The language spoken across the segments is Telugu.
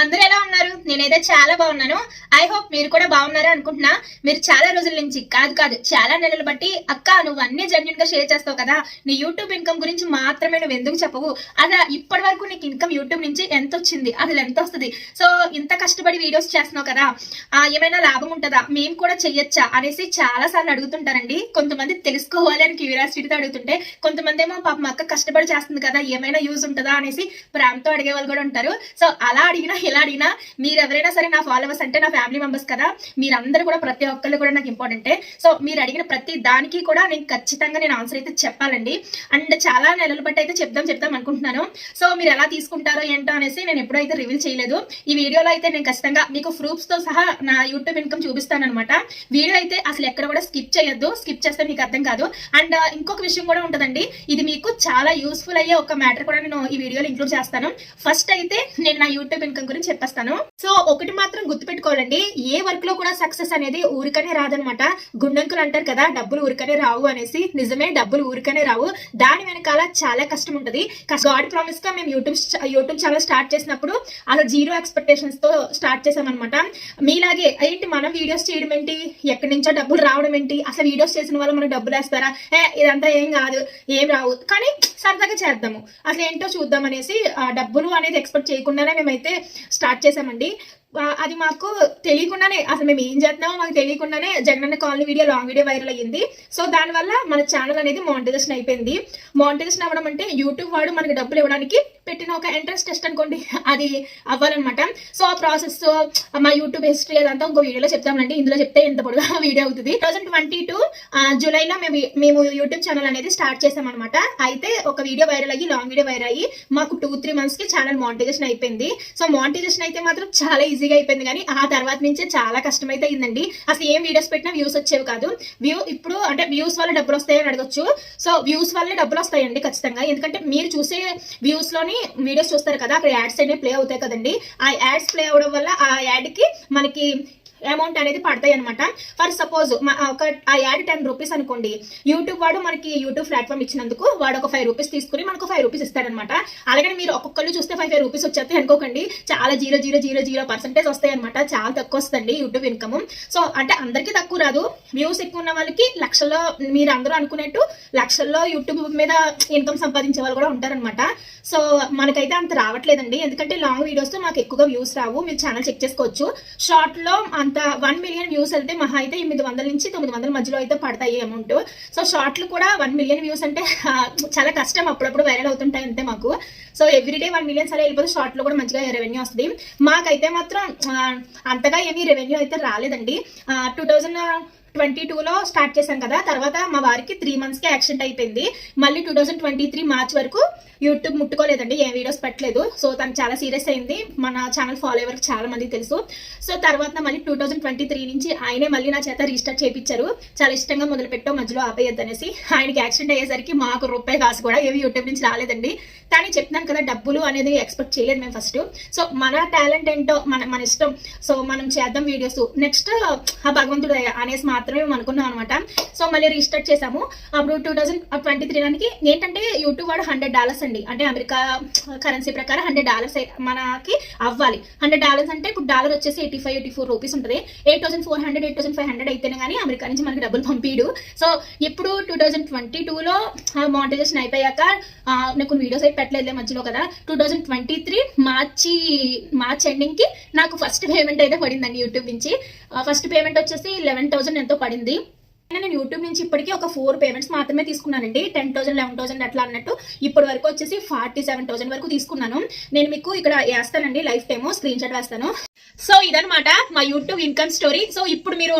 అందరూ ఎలా ఉన్నారు? నేనైతే చాలా బాగున్నాను. ఐ హోప్ మీరు కూడా బాగున్నారు అనుకుంటున్నా. మీరు చాలా రోజుల నుంచి కాదు కాదు చాలా నెలలు బట్టి అక్క నువ్వు అన్ని జెన్యున్గా షేర్ చేస్తావు కదా. నీ యూట్యూబ్ ఇన్కమ్ గురించి మాత్రమే నువ్వు ఎందుకు చెప్పవు? అసలు ఇప్పటి వరకు నీకు ఇన్కమ్ యూట్యూబ్ నుంచి ఎంత వచ్చింది? అసలు ఎంత వస్తుంది? సో ఇంత కష్టపడి వీడియోస్ చేస్తున్నావు కదా. ఆ, ఏమైనా లాభం ఉంటుందా? మేము కూడా చెయ్యొచ్చా? అనేసి చాలా సార్లు అడుగుతుంటారండి. కొంతమంది తెలుసుకోవాలి అని క్యూరియాసిటీతో అడుగుతుంటే కొంతమంది ఏమో పాపం అక్క కష్టపడి చేస్తుంది కదా ఏమైనా యూజ్ ఉంటుందా అనేసి ప్రాంతం అడిగే వాళ్ళు కూడా ఉంటారు. సో అలా అడిగినా ఎలా అడిగినా మీరు ఎవరైనా సరే నా ఫాలోవర్స్ అంటే నా ఫ్యామిలీ మెంబర్స్ కదా మీరందరూ కూడా ప్రతి ఒక్కళ్ళు కూడా నాకు ఇంపార్టెంటే సో మీరు అడిగిన ప్రతి దానికి కూడా నేను ఖచ్చితంగా నేను ఆన్సర్ అయితే చెప్పాలండి. అండ్ చాలా నెలలు బట్టి అయితే చెప్దాం చెప్దాం అనుకుంటున్నాను. సో మీరు ఎలా తీసుకుంటారో ఏంటో అనేసి నేను ఎప్పుడైతే రివీల్ చేయలేదు. ఈ వీడియోలో అయితే నేను ఖచ్చితంగా మీకు ప్రూఫ్స్తో సహా నా యూట్యూబ్ ఇన్కమ్ చూపిస్తాను అనమాట వీడియో అయితే అసలు ఎక్కడ కూడా స్కిప్ చేయొద్దు. స్కిప్ చేస్తే మీకు అర్థం కాదు. అండ్ uh, ఇంకొక విషయం కూడా ఉంటుందండి. ఇది మీకు చాలా యూస్ఫుల్ అయ్యే ఒక మ్యాటర్ కూడా నేను ఈ వీడియోలో ఇంక్లూడ్ చేస్తాను. ఫస్ట్ అయితే నేను నా యూట్యూబ్ ఇన్కమ్ గురించి చెప్పేస్తాను. సో ఒకటి మాత్రం గుర్తుపెట్టుకోవాలండి. ఏ వర్క్లో కూడా సక్సెస్ అనేది ఊరికనే రాదనమాట. గుండంకులు అంటారు కదా డబ్బులు ఊరికనే రావు అనేసి. నిజమే డబ్బులు ఊరికనే రావు. దాని వెనకాల చాలా కష్టం ఉంటుంది. గాడ్ ప్రామిస్గా మేము యూట్యూబ్ యూట్యూబ్ ఛానల్ స్టార్ట్ చేసినప్పుడు అలా జీరో ఎక్స్పెక్టేషన్స్తో స్టార్ట్ చేసామన్నమాట మీలాగే ఏంటి మనం వీడియోస్ చేయడం ఏంటి? ఎక్కడి నుంచో డబ్బులు రావడం ఏంటి? అసలు వీడియోస్ చేసిన వాళ్ళు మనకు డబ్బులు వేస్తారా? ఏ ఇదంతా ఏం కాదు ఏం రావు. కానీ సరదాగా చేద్దాము. అసలు ఏంటో చూద్దాం అనేసి డబ్బులు అనేది ఎక్స్పెక్ట్ చేయకుండానే మేమైతే స్టార్ట్ చేసామండి అది మాకు తెలియకుండానే అసలు మేము ఏం చేస్తున్నామో మాకు తెలియకుండానే Jagananna colony video long video viral అయ్యింది. సో దానివల్ల మన ఛానల్ అనేది మానిటైజేషన్ అయిపోయింది. మానిటైజేషన్ అవ్వడం అంటే యూట్యూబ్ వాడు మనకి డబ్బులు ఇవ్వడానికి పెట్టిన ఒక ఎంట్రన్స్ టెస్ట్ అనుకోండి అది అవ్వాలన్నమాట. సో ఆ ప్రాసెస్ మా యూట్యూబ్ హిస్టరీ అదంతా ఇంకో వీడియోలో చెప్తామండి ఇందులో చెప్తే ఎంత పొడుగా వీడియో అవుతుంది. టూ థౌసండ్ ట్వంటీ టూ జూలైలో మేము మేము యూట్యూబ్ ఛానల్ అనేది స్టార్ట్ చేసామన్నమాట. అయితే ఒక వీడియో వైరల్ అయ్యి లాంగ్ వీడియో వైరల్ అయ్యి మాకు టూ త్రీ మంత్స్కి ఛానల్ మానిటైజేషన్ అయిపోయింది. సో మానిటైజేషన్ అయితే మాత్రం చాలా ఈజీగా అయిపోయింది. కానీ ఆ తర్వాత నుంచే చాలా కష్టమైతే అయిందండి. అసలు ఏం వీడియోస్ పెట్టినా వ్యూస్ వచ్చేవి కాదు. వ్యూ ఇప్పుడు అంటే వ్యూస్ వల్ల డబ్బులు వస్తాయని అడగొచ్చు. సో వ్యూస్ వల్లే డబ్బులు వస్తాయండి ఖచ్చితంగా. ఎందుకంటే మీరు చూసే వ్యూస్లోని వీడియోస్ చూస్తారు కదా అక్కడ యాడ్స్ అనేవి ప్లే అవుతాయి కదండి. ఆ యాడ్స్ ప్లే అవడం వల్ల ఆ యాడ్కి మనకి అమౌంట్ అనేది పడతాయి అనమాట ఫర్ సపోజ్ ఒక ఆ యాడ్ టెన్ రూపీస్ అనుకోండి. యూట్యూబ్ వాడు మనకి యూట్యూబ్ ప్లాట్ఫామ్ ఇచ్చినందుకు వాడు ఒక ఫైవ్ రూపీస్ తీసుకుని మనకు ఫైవ్ రూపీస్ ఇస్తాడనమాట అలాగే మీరు ఒక్కొక్కళ్ళు చూస్తే ఫైవ్ ఫైవ్ రూపీస్ వచ్చేస్తే అనుకోకండి. చాలా zero zero zero zero percentage వస్తాయి అనమాట చాలా తక్కువ వస్తుంది యూట్యూబ్ ఇన్కమ్ సో అంటే అందరికీ తక్కువ రాదు. వ్యూస్ ఎక్కువ ఉన్న వాళ్ళకి లక్షల్లో మీరు అందరూ అనుకునేట్టు లక్షల్లో యూట్యూబ్ మీద ఇన్కమ్ సంపాదించే వాళ్ళు కూడా ఉంటారనమాట సో మనకైతే అంత రావట్లేదండి. ఎందుకంటే లాంగ్ వీడియోస్ మాకు ఎక్కువగా వ్యూస్ రావు. మీరు ఛానల్ చెక్ చేసుకోవచ్చు. షార్ట్లో అంత అంత వన్ మిలియన్ వ్యూస్ అయితే మహా అయితే ఎనిమిది వందల నుంచి తొమ్మిది వందల మధ్యలో అయితే పడతాయి అమౌంట్ సో షార్ట్లు కూడా వన్ మిలియన్ వ్యూస్ అంటే చాలా కష్టం అప్పుడప్పుడు వైరల్ అవుతుంటాయి అంతే మాకు. సో ఎవ్రీడే వన్ మిలియన్స్ అలా వెళ్ళిపోతే షార్ట్లో కూడా మంచిగా రెవెన్యూ వస్తుంది. మాకైతే మాత్రం అంతగా ఏమీ రెవెన్యూ అయితే రాలేదండి. టూ థౌజండ్ ట్వంటీ టూలో స్టార్ట్ చేశాను కదా తర్వాత మా వారికి త్రీ మంత్స్కి యాక్సిడెంట్ అయిపోయింది. మళ్ళీ two thousand twenty three March వరకు యూట్యూబ్ ముట్టుకోలేదండి ఏ వీడియోస్ పెట్టలేదు. సో తను చాలా సీరియస్ అయింది. మన ఛానల్ ఫాలోవర్కి చాలా మంది తెలుసు. సో తర్వాత మళ్ళీ టూ థౌసండ్ ట్వంటీ త్రీ నుంచి ఆయనే మళ్ళీ నా చేత రీస్టార్ట్ చేయించారు చాలా ఇష్టంగా మొదలుపెట్టాం మధ్యలో ఆపేయద్దు అనేసి. ఆయనకి యాక్సిడెంట్ అయ్యేసరికి మాకు రూపాయి కాసు కూడా ఏవి యూట్యూబ్ నుంచి రాలేదండి. కానీ చెప్తున్నాను కదా డబ్బులు అనేది ఎక్స్పెక్ట్ చేయలేదు మేము ఫస్ట్ సో మన టాలెంట్ ఏంటో మన మన ఇష్టం. సో మనం చేద్దాం వీడియోస్ నెక్స్ట్ ఆ భగవంతుడు అనేసి మా మాత్రమే మేము అనుకున్నాం అనమాట సో మళ్ళీ రీస్టార్ట్ చేసాము అప్పుడు టూ థౌజండ్ ట్వంటీ త్రీ దానికి ఏంటంటే యూట్యూబ్ వాడు హండ్రెడ్ డాలర్స్ అండి. అంటే అమెరికా కరెన్సీ ప్రకారం హండ్రెడ్ డాలర్స్ మనకి అవ్వాలి. హండ్రెడ్ డాలర్స్ అంటే ఇప్పుడు డాలర్ వచ్చేసి eighty five eighty four rupees ఉంటుంది. Eight thousand four hundred eight thousand five hundred అయితేనే కానీ అమెరికా నుంచి మనకి డబ్బులు పంపిడు. సో ఇప్పుడు టూ థౌజండ్ ట్వంటీ టూలో మానిటైజేషన్ అయిపోయాక నాకు నేను కొన్ని వీడియోస్ అయితే పెట్టలేదు మధ్యలో కదా. టూ థౌజండ్ ట్వంటీ త్రీ మార్చి మార్చ్ ఎండింగ్కి నాకు ఫస్ట్ పేమెంట్ అయితే పడిందండి యూట్యూబ్ నుంచి. ఫస్ట్ పేమెంట్ వచ్చేసి లెవెన్ థౌసండ్ పడింది. నేను యూట్యూబ్ నుంచి ఇప్పటికీ ఒక ఫోర్ పేమెంట్స్ మాత్రమే తీసుకున్నానండి. టెన్ థౌసండ్ లెవెన్ థౌసండ్ అట్లా అన్నట్టు ఇప్పటి వరకు వచ్చేసి ఫార్టీ సెవెన్ థౌసండ్ వరకు తీసుకున్నాను. నేను మీకు ఇక్కడ వేస్తానండి లైఫ్ టైమ్ స్క్రీన్ షాట్ వేస్తాను. సో ఇదనమాట మా యూట్యూబ్ ఇన్కమ్ స్టోరీ సో ఇప్పుడు మీరు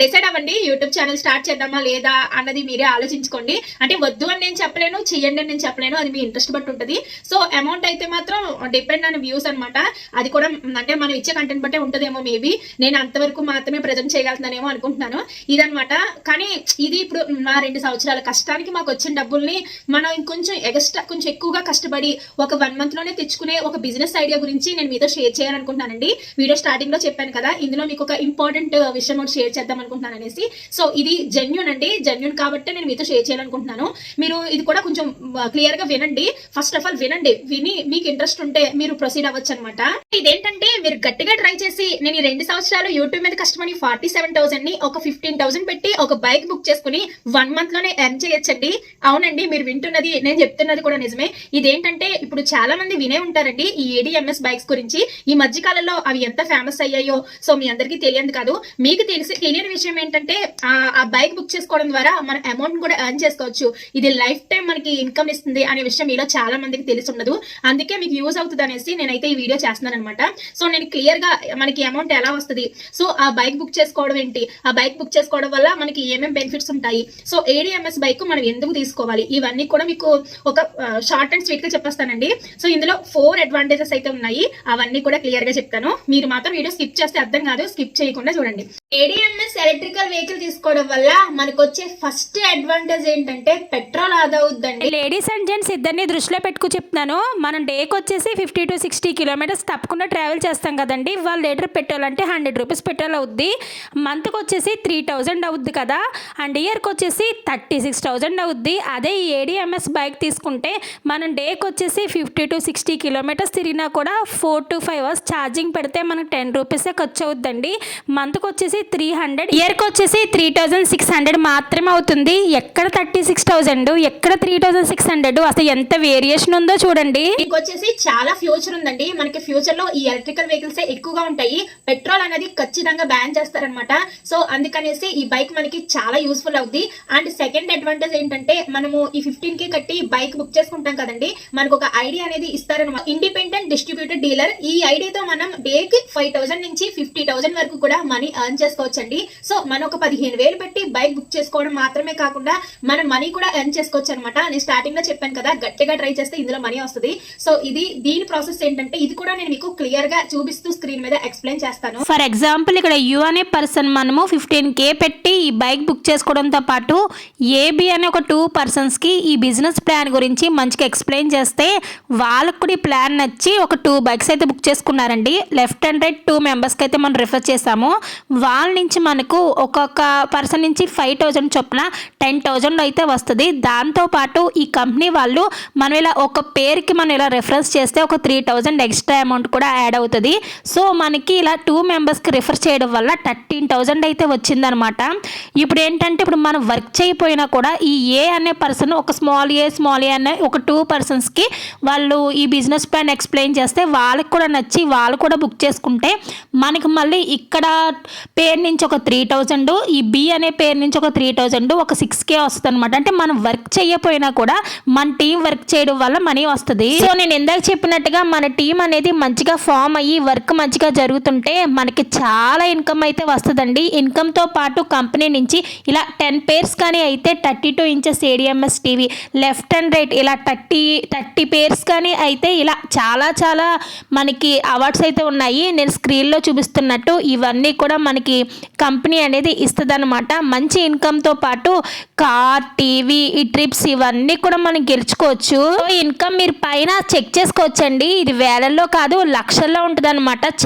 డిసైడ్ అవ్వండి యూట్యూబ్ ఛానల్ స్టార్ట్ చేద్దామా లేదా అన్నది మీరే ఆలోచించుకోండి. అంటే వద్దు అని నేను చెప్పలేను చెయ్యండి అని నేను చెప్పలేను అది మీ ఇంట్రెస్ట్ బట్టి ఉంటుంది. సో అమౌంట్ అయితే మాత్రం డిపెండ్ ఆన్ వ్యూస్ అనమాట అది కూడా అంటే మనం ఇచ్చే కంటెంట్ బట్టే ఉంటుందేమో మేబీ నేను అంతవరకు మాత్రమే ప్రజెంట్ చేయగలుగుతానేమో అనుకుంటున్నాను. ఇదనమాట కానీ ఇది ఇప్పుడు నా రెండు సంవత్సరాల కష్టానికి మాకు వచ్చిన డబ్బుల్ని మనం ఇంకొంచెం ఎక్స్ట్రా కొంచెం ఎక్కువగా కష్టపడి ఒక వన్ మంత్లోనే తెచ్చుకునే ఒక బిజినెస్ ఐడియా గురించి నేను మీతో షేర్ చేయాలనుకుంటున్నానండి. వీడియో స్టార్టింగ్లో చెప్పాను కదా ఇందులో మీకు ఒక ఇంపార్టెంట్ విషయం ఒకటి షేర్ చేద్దాం అనుకుంటున్నాను అనేసి. సో ఇది జెన్యున్ అండి. జెన్యున్ కాబట్టి నేను మీతో షేర్ చేయాలనుకుంటున్నాను. మీరు ఇది కూడా కొంచెం క్లియర్గా వినండి. ఫస్ట్ ఆఫ్ ఆల్ వినండి. విని మీకు ఇంట్రెస్ట్ ఉంటే మీరు ప్రొసీడ్ అవ్వచ్చు అనమాట ఇదేంటంటే మీరు గట్టిగా ట్రై చేసి నేను ఈ రెండు సంవత్సరాలు యూట్యూబ్ మీద కష్టమని ఫార్టీ సెవెన్ థౌసండ్ని ఒక ఫిఫ్టీన్ థౌసండ్ పెట్టి ఒక ఒక బైక్ బుక్ చేసుకుని వన్ మంత్లోనే ఎర్న్ చేయొచ్చండి. అవునండి మీరు వింటున్నది నేను చెప్తున్నది కూడా నిజమే. ఇదేంటంటే ఇప్పుడు చాలా మంది వినే ఉంటారండి ఈ ఏడిఎంఎస్ బైక్స్ గురించి. ఈ మధ్య కాలంలో అవి ఎంత ఫేమస్ అయ్యాయో సో మీ అందరికీ తెలియదు కాదు. మీకు తెలిసి తెలియని విషయం ఏంటంటే ఆ ఆ బైక్ బుక్ చేసుకోవడం ద్వారా మన అమౌంట్ కూడా ఎర్న్ చేసుకోవచ్చు. ఇది లైఫ్ టైం మనకి ఇన్కమ్ ఇస్తుంది అనే విషయం మీలో చాలా మందికి తెలిసి ఉండదు. అందుకే మీకు యూజ్ అవుతుంది అనేసి నేనైతే ఈ వీడియో చేస్తున్నాను అనమాట సో నేను క్లియర్గా మనకి అమౌంట్ ఎలా వస్తుంది? సో ఆ బైక్ బుక్ చేసుకోవడం ఏంటి? ఆ బైక్ బుక్ చేసుకోవడం వల్ల మనకి ఏమేమి బెనిఫిట్స్ ఉంటాయి? సో ఏడిఎంఎస్ బైక్ మనం ఎందుకు తీసుకోవాలి? ఇవన్నీ కూడా మీకు ఒక షార్ట్ అండ్ స్వీట్గా చెప్పేస్తానండి. సో ఇందులో ఫోర్ అడ్వాంటేజెస్ అయితే ఉన్నాయి. అవన్నీ కూడా క్లియర్గా చెప్తాను. మీరు మాత్రం వీడియో స్కిప్ చేస్తే అర్థం కాదు. స్కిప్ చేయకుండా చూడండి. ఏడిఎంఎస్ ఎలక్ట్రికల్ వెహికల్ తీసుకోవడం వల్ల మనకు వచ్చే ఫస్ట్ అడ్వాంటేజ్ ఏంటంటే పెట్రోల్ ఆదా అవుద్దండి. లేడీస్ అండ్ జెంట్స్ ఇద్దరిని దృష్టిలో పెట్టుకు చెప్తున్నాను. మనం డేకి వచ్చేసి ఫిఫ్టీ టు సిక్స్టీ కిలోమీటర్స్ తప్పకుండా ట్రావెల్ చేస్తాం కదండి. వాళ్ళ లీటర్ పెట్రోల్ అంటే హండ్రెడ్ రూపీస్ పెట్రోల్ అవుద్ది. మంత్కి వచ్చేసి త్రీ థౌజండ్ అవుద్ది కదా. అండ్ ఇయర్కి వచ్చేసి థర్టీ సిక్స్ థౌజండ్ అవుద్ది. అదే ఈ ఏడిఎంఎస్ బైక్ తీసుకుంటే మనం డేకి వచ్చేసి ఫిఫ్టీ టు సిక్స్టీ కిలోమీటర్స్ తిరిగినా కూడా four to five hours charging పెడితే మనకు టెన్ రూపీసే ఖర్చు అవుద్దండి మంత్కి వచ్చేసి త్రీ హండ్రెడ్. ఇయర్కి వచ్చేసి త్రీ థౌజండ్ సిక్స్ హండ్రెడ్ మాత్రమే అవుతుంది. ఎక్కడ థర్టీ సిక్స్ థౌజండ్? ఎక్కడ త్రీ థౌజండ్ సిక్స్ హండ్రెడ్? అసలు ఎంత వేరియేషన్ ఉందో చూడండి. మీకు వచ్చేసి చాలా ఫ్యూచర్ ఉందండి. మనకి ఫ్యూచర్లో ఈ ఎలక్ట్రికల్ వెహికల్స్ ఎక్కువగా ఉంటాయి. పెట్రోల్ అనేది ఖచ్చితంగా బ్యాన్ చేస్తారనమాట సో అందుకనేసి ఈ బైక్ మనకి చాలా యూస్ఫుల్ అవుద్ది. అండ్ సెకండ్ అడ్వాంటేజ్ ఏంటంటే మనము ఈ ఫిఫ్టీన్కి కట్టి బైక్ బుక్ చేసుకుంటాం కదండి. మనకు ఒక ఐడి అనేది ఇస్తారనమాట ఇండిపెండెంట్ డిస్ట్రిబ్యూటెడ్ డీలర్ ఈ ఐడితో మనం డేకి ఫైవ్ థౌసండ్ నుంచి ఫిఫ్టీ థౌసండ్ వరకు కూడా మనీ ఎర్న్ చేసుకోవచ్చండి. సో మనం ఒక పదిహేను వేలు పెట్టి బైక్ బుక్ చేసుకోవడం మాత్రమే కాకుండా మనం మనీ కూడా ఎర్న్ చేసుకోవచ్చు అనమాట నేను స్టార్టింగ్లో చెప్పాను కదా గట్టిగా ట్రై చేస్తే ఇందులో మనీ వస్తుంది. సో ఇది దీని ప్రాసెస్ ఏంటంటే ఇది కూడా నేను మీకు క్లియర్గా చూపిస్తూ స్క్రీన్ మీద ఎక్స్ప్లెయిన్ చేస్తాను. ఫర్ ఎగ్జాంపుల్ ఇక్కడ యు అనే పర్సన్ మనము ఫిఫ్టీన్ కే పెట్టి ఈ బైక్ బుక్ చేసుకోవడంతో పాటు ఏబి అనే ఒక టూ పర్సన్స్కి ఈ బిజినెస్ ప్లాన్ గురించి మంచిగా ఎక్స్ప్లెయిన్ చేస్తే వాళ్ళకు కూడా ఈ ప్లాన్ నచ్చి ఒక టూ బైక్స్ అయితే బుక్ చేసుకున్నారండి. లెఫ్ట్ అండ్ రైట్ టూ మెంబర్స్కి అయితే మనం రిఫర్ చేసాము వాళ్ళ నుంచి మనకు ఒక్కొక్క పర్సన్ నుంచి ఫైవ్ థౌజండ్ చొప్పున టెన్ థౌజండ్ అయితే వస్తుంది. దాంతోపాటు ఈ కంపెనీ వాళ్ళు మనం ఇలా ఒక పేరుకి మనం ఇలా రిఫరెన్స్ చేస్తే ఒక త్రీ థౌజండ్ ఎక్స్ట్రా అమౌంట్ కూడా యాడ్ అవుతుంది. సో మనకి ఇలా టూ మెంబర్స్కి రిఫర్ చేయడం వల్ల థర్టీన్ థౌజండ్ అయితే వచ్చిందనమాట. ఇప్పుడు ఏంటంటే ఇప్పుడు మనం వర్క్ చేయకపోయినా కూడా ఈ ఏ అనే పర్సన్ ఒక స్మాల్ ఏ స్మాల్ ఏ అనే ఒక టూ పర్సన్స్కి వాళ్ళు ఈ బిజినెస్ ప్లాన్ ఎక్స్ప్లెయిన్ చేస్తే వాళ్ళకి కూడా నచ్చి వాళ్ళు కూడా బుక్ చేసుకుంటే మనకి మళ్ళీ ఇక్కడ పేరు నుంచి ఒక త్రీ థౌజండ్ ఈ బి అనే పేరు నుంచి ఒక త్రీ థౌజండ్ ఒక సిక్స్ కే వస్తుంది అనమాట అంటే మనం వర్క్ చేయకపోయినా కూడా మన టీం వర్క్ చేయడం వల్ల మనీ వస్తుంది. సో నేను ఇందాక చెప్పినట్టుగా మన టీం అనేది మంచిగా ఫామ్ అయ్యి వర్క్ మంచిగా జరుగుతుంటే మనకి చాలా ఇన్కమ్ అయితే వస్తుందండి. ఇన్కమ్తో పాటు కంపెనీ నుంచి ఇలా టెన్ పేర్స్ కానీ అయితే thirty two inches ADMS TV left and right ఇలా థర్టీ థర్టీ పేర్స్ కానీ అయితే ఇలా చాలా చాలా మనకి అవార్డ్స్ అయితే ఉన్నాయి. నేను స్క్రీన్లో చూపిస్తున్నట్టు ఇవన్నీ కూడా మనకి కంపెనీ అనేది ఇస్తుందన్నమాట. మంచి ఇన్కమ్తో పాటు కార్ టీవీ ఈ ట్రిప్స్ ఇవన్నీ కూడా మనం గెలుచుకోవచ్చు. ఇన్కమ్ మీరు పైన చెక్ చేసుకోవచ్చండి. ఇది వేలల్లో కాదు లక్షల్లో ఉంటుంది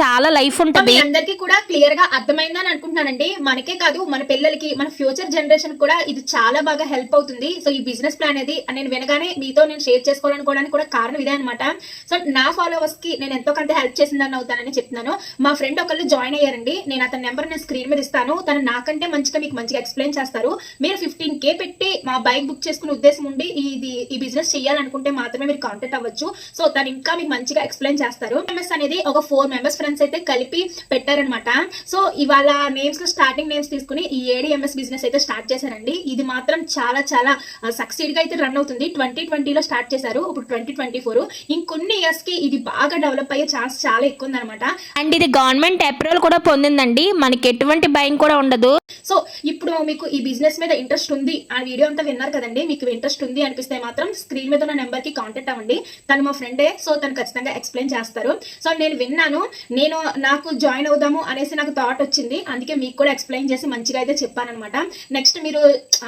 చాలా లైఫ్ ఉంటుంది. అందరికీ కూడా క్లియర్గా అర్థమైందని అనుకుంటున్నానండి. మనకే కాదు మన పిల్లలకి మన ఫ్యూచర్ జనరేషన్ కూడా ఇది చాలా బాగా హెల్ప్ అవుతుంది. సో ఈ బిజినెస్ ప్లాన్ అనేది నేను వినగానే మీతో నేను షేర్ చేసుకోవాలనుకోవడానికి కూడా కారణం ఇదే అనమాట సో నా ఫాలోవర్స్కి నేను ఎంతో కొంత హెల్ప్ చేసిందని అవుతానని చెప్తున్నాను. మా ఫ్రెండ్ ఒకళ్ళు జాయిన్ అయ్యారండి. నేను అతని నెంబర్ నేను స్క్రీన్ మీద ఇస్తాను. తను నాకంటే మంచిగా మీకు మంచిగా ఎక్స్ప్లెయిన్ చేస్తారు. మీరు ఫిఫ్టీన్ కే పెట్టి మా బైక్ బుక్ చేసుకునే ఉద్దేశం ఉండి ఇది ఈ బిజినెస్ చేయాలనుకుంటే మాత్రమే మీరు కాంటాక్ట్ అవ్వచ్చు. సో తను ఇంకా మీకు మంచిగా ఎక్స్ప్లెయిన్ చేస్తారు. మెంబర్స్ అనేది ఒక ఫోర్ మెంబర్స్ ఫ్రెండ్స్ అయితే కలిపి పెట్టారనమాట సో ఇవాళ నేమ్స్లో స్టార్టింగ్ నేమ్స్ తీసుకుని ఈ ఏడిఎంఎస్ బిజినెస్ అయితే స్టార్ట్ చేశారండి. ఇది మాత్రం చాలా చాలా సక్సీడ్గా అయితే రన్ అవుతుంది. ట్వంటీ ట్వంటీలో స్టార్ట్ చేశారు. ఇప్పుడు ట్వంటీ ట్వంటీ ఫోర్. ఇంకొన్ని ఇయర్స్కి ఇది బాగా డెవలప్ అయ్యే ఛాన్స్ చాలా ఎక్కువ ఉందన్నమాట. అండ్ ఇది గవర్నమెంట్ అప్రూవల్ కూడా పొందిందండి. మనకి ఎటువంటి భయం కూడా ఉండదు. సో ఇప్పుడు మీకు ఈ బిజినెస్ మీద ఇంట్రెస్ట్ ఉంది ఆ వీడియో అంతా విన్నారు కదండి. మీకు ఇంట్రెస్ట్ ఉంది అనిపిస్తే మాత్రం స్క్రీన్ మీద ఉన్న నెంబర్కి కాంటాక్ట్ అవ్వండి. తను మా ఫ్రెండే సో తను ఖచ్చితంగా ఎక్స్ప్లెయిన్ చేస్తారు. సో నేను విన్నాను. నేను నాకు జాయిన్ అవుదాము అనేసి నాకు థాట్ వచ్చింది. అందుకే మీకు కూడా ఎక్స్ప్లెయిన్ చేసి మంచిగా అయితే చెప్పానమాట నెక్స్ట్ మీరు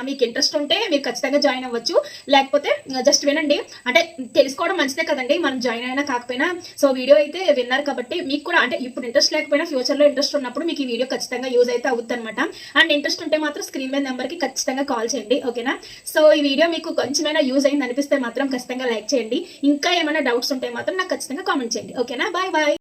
మీకు ఇంట్రెస్ట్ ఉంటే మీరు ఖచ్చితంగా జాయిన్ అవ్వచ్చు. లేకపోతే జస్ట్ వినండి. అంటే తెలుసుకోవడం మంచిదే కదండి. మనం జాయిన్ అయినా కాకపోయినా. సో వీడియో అయితే విన్నారు కాబట్టి మీకు కూడా అంటే ఇప్పుడు ఇంట్రెస్ట్ లేకపోయినా ఫ్యూచర్లో ఇంట్రెస్ట్ ఉన్నప్పుడు మీకు ఈ వీడియో ఖచ్చితంగా యూజ్ అయితే అవుతుంది అనమాట అండ్ ఇంట్రెస్ట్ ఉంటే మాత్రం స్క్రీన్ మీద నెంబర్కి ఖచ్చితంగా కాల్ చేయండి. ఓకేనా సో ఈ వీడియో మీకు కొంచెమైనా యూజ్ అయింది అనిపిస్తే మాత్రం ఖచ్చితంగా లైక్ చేయండి. ఇంకా ఏమైనా డౌట్స్ ఉంటే మాత్రం నాకు ఖచ్చితంగా కామెంట్ చేయండి. ఓకేనా బాయ్ బాయ్